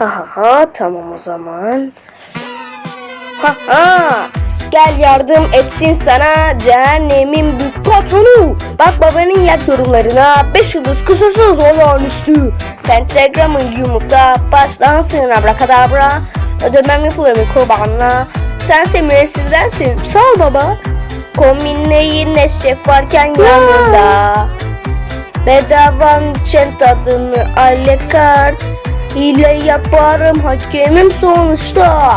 Ha ha ha tamam o zaman. Ha ha. Gel yardım etsin sana cehennemin büyük patronu. Bak babanın yak yorumlarına 5 yıldız kusursuz olağanüstü. Pentagramın yumrukta başlansın abrakadabra. Ödemem yapılır mı kurbanla. Sen müessizdensin sağ ol baba. Kombinleyin eşref varken yanında. Bedavan çent tadını alekart. Hile yaparım hakemim sonuçta.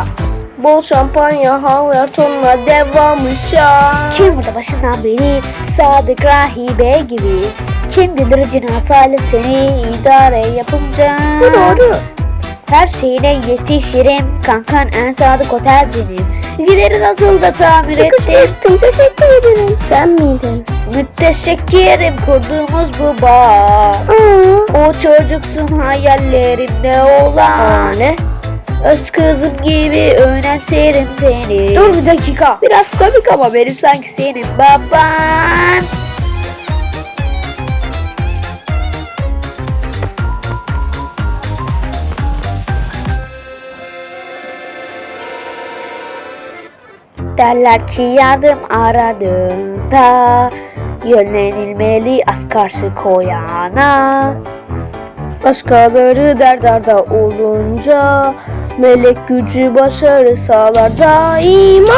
Bol şampanya havlar tonla devamışa. Kim burada başından beri sadık rahibe gibi Kim bilir cinas hali seni idare yapınca Bu doğru. Her şeyine yetişirim kankan en sadık otelcinim Gideri nasıl da tamir ettim Ettim teşekkür ederim. Sen miydin? Müteşekkirim kurduğumuz bu bağ O çocuksun hayallerimde olan ne? Öz kızım gibi önemserim seni Dur bir dakika. Biraz komik ama benim sanki senin baban. Derler ki yardım aradığında Yönlenilmeli az karşı koyana. Başkaları derdarda olunca Melek gücü başarı sağlar daima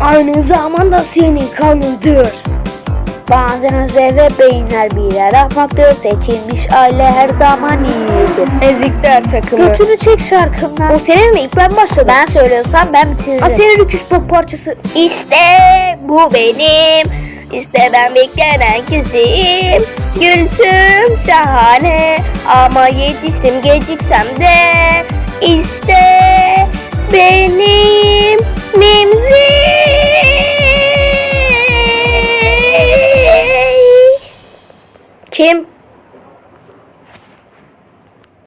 Aynı zamanda senin kanıdır Bazen özel ve beyinler birer ahmaktır Seçilmiş aile her zaman iyidir. Ezikler takımı. Götünü çek şarkımdan. O senin mi? İlk ben başladım. Ben söylüyorsam ben bitiririm. Asya'nın rüküş pop parçası. İşte bu benim. İşte ben beklenen kişiyim. Gülsüm şahane. Ama yetiştim geciksem de İşte Kim?